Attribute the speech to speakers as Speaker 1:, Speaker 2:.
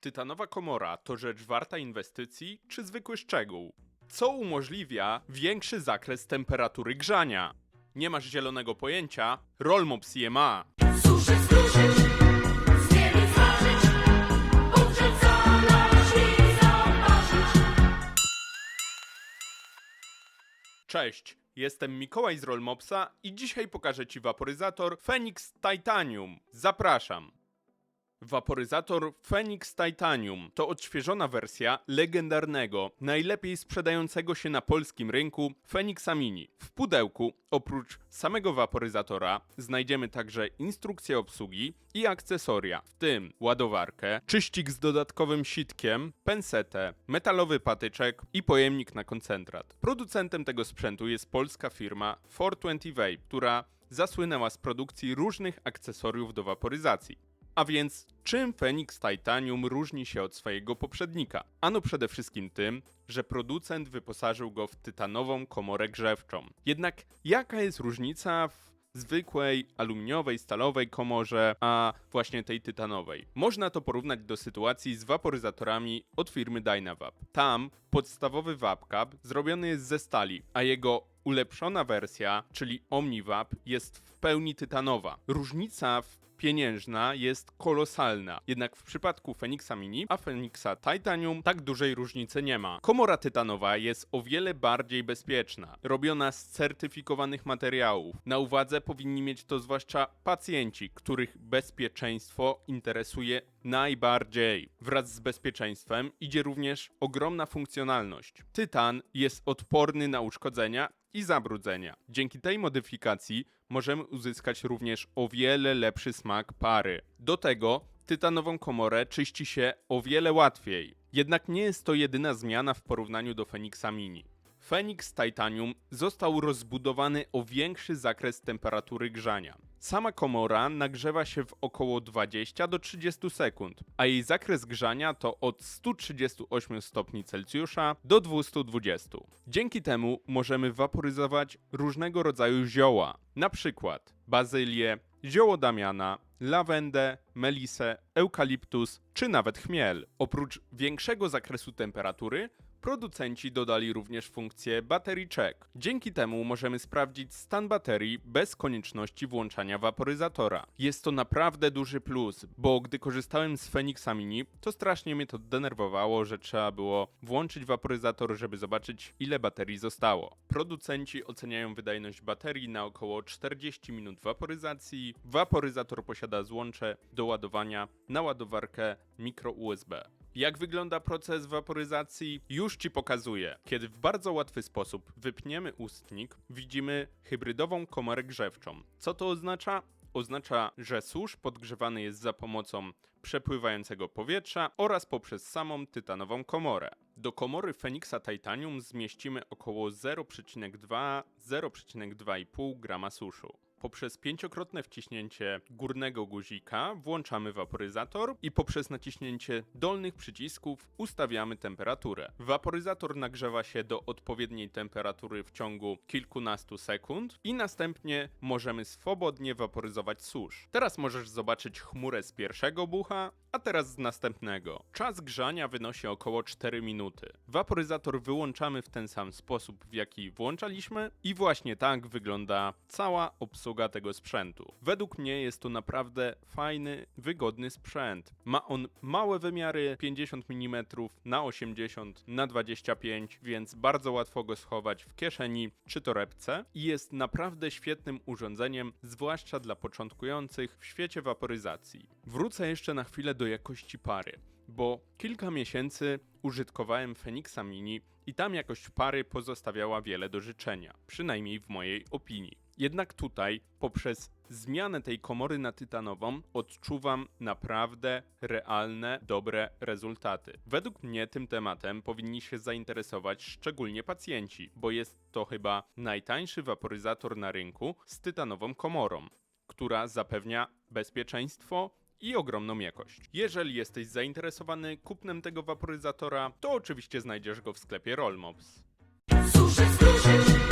Speaker 1: Tytanowa komora to rzecz warta inwestycji czy zwykły szczegół? Co umożliwia większy zakres temperatury grzania? Nie masz zielonego pojęcia? Ma.
Speaker 2: Suszyć, skruszyć, zważyć, uprzeć, zalać i zaopatrzyć.
Speaker 1: Cześć, jestem Mikołaj z Rollmopsa i dzisiaj pokażę Ci waporyzator Phoenix Titanium. Zapraszam. Waporyzator Phoenix Titanium to odświeżona wersja legendarnego, najlepiej sprzedającego się na polskim rynku Phoenixa Mini. W pudełku, oprócz samego waporyzatora, znajdziemy także instrukcję obsługi i akcesoria, w tym ładowarkę, czyścik z dodatkowym sitkiem, pensetę, metalowy patyczek i pojemnik na koncentrat. Producentem tego sprzętu jest polska firma 420 Vape, która zasłynęła z produkcji różnych akcesoriów do waporyzacji. A więc, czym Phoenix Titanium różni się od swojego poprzednika? Ano przede wszystkim tym, że producent wyposażył go w tytanową komorę grzewczą. Jednak jaka jest różnica w zwykłej aluminiowej, stalowej komorze, a właśnie tej tytanowej? Można to porównać do sytuacji z waporyzatorami od firmy Dynavap. Tam podstawowy VapCap zrobiony jest ze stali, a jego ulepszona wersja, czyli OmniVap, jest w pełni tytanowa. Różnica pieniężna jest kolosalna. Jednak w przypadku Phoenixa Mini, a Phoenixa Titanium tak dużej różnicy nie ma. Komora tytanowa jest o wiele bardziej bezpieczna, robiona z certyfikowanych materiałów. Na uwadze powinni mieć to zwłaszcza pacjenci, których bezpieczeństwo interesuje najbardziej. Wraz z bezpieczeństwem idzie również ogromna funkcjonalność. Tytan jest odporny na uszkodzenia i zabrudzenia. Dzięki tej modyfikacji możemy uzyskać również o wiele lepszy smak pary. Do tego tytanową komorę czyści się o wiele łatwiej. Jednak nie jest to jedyna zmiana w porównaniu do Phoenixa Mini. Phoenix Titanium został rozbudowany o większy zakres temperatury grzania. Sama komora nagrzewa się w około 20 do 30 sekund, a jej zakres grzania to od 138 stopni Celsjusza do 220. Dzięki temu możemy waporyzować różnego rodzaju zioła, na przykład bazylię, zioło damiana, lawendę, melisę, eukaliptus czy nawet chmiel. Oprócz większego zakresu temperatury, producenci dodali również funkcję Battery Check. Dzięki temu możemy sprawdzić stan baterii bez konieczności włączania waporyzatora. Jest to naprawdę duży plus, bo gdy korzystałem z Phoenixa Mini, to strasznie mnie to denerwowało, że trzeba było włączyć waporyzator, żeby zobaczyć ile baterii zostało. Producenci oceniają wydajność baterii na około 40 minut waporyzacji. Waporyzator posiada złącze do ładowania na ładowarkę micro USB. Jak wygląda proces waporyzacji? Już Ci pokazuję. Kiedy w bardzo łatwy sposób wypniemy ustnik, widzimy hybrydową komorę grzewczą. Co to oznacza? Oznacza, że susz podgrzewany jest za pomocą przepływającego powietrza oraz poprzez samą tytanową komorę. Do komory Phoenixa Titanium zmieścimy około 0,2-0,2,5 grama suszu. Poprzez pięciokrotne wciśnięcie górnego guzika włączamy waporyzator i poprzez naciśnięcie dolnych przycisków ustawiamy temperaturę. Waporyzator nagrzewa się do odpowiedniej temperatury w ciągu kilkunastu sekund i następnie możemy swobodnie waporyzować susz. Teraz możesz zobaczyć chmurę z pierwszego bucha, a teraz z następnego. Czas grzania wynosi około 4 minuty. Waporyzator wyłączamy w ten sam sposób, w jaki włączaliśmy i właśnie tak wygląda cała obsługa tego sprzętu. Według mnie jest to naprawdę fajny, wygodny sprzęt. Ma on małe wymiary 50 mm na 80 na 25, więc bardzo łatwo go schować w kieszeni czy torebce i jest naprawdę świetnym urządzeniem, zwłaszcza dla początkujących w świecie waporyzacji. Wrócę jeszcze na chwilę do jakości pary, bo kilka miesięcy użytkowałem Phoenixa Mini i tam jakość pary pozostawiała wiele do życzenia, przynajmniej w mojej opinii. Jednak tutaj, poprzez zmianę tej komory na tytanową, odczuwam naprawdę realne, dobre rezultaty. Według mnie tym tematem powinni się zainteresować szczególnie pacjenci, bo jest to chyba najtańszy waporyzator na rynku z tytanową komorą, która zapewnia bezpieczeństwo i ogromną jakość. Jeżeli jesteś zainteresowany kupnem tego waporyzatora, to oczywiście znajdziesz go w sklepie Rollmops.
Speaker 2: Suszyć, skruszyć,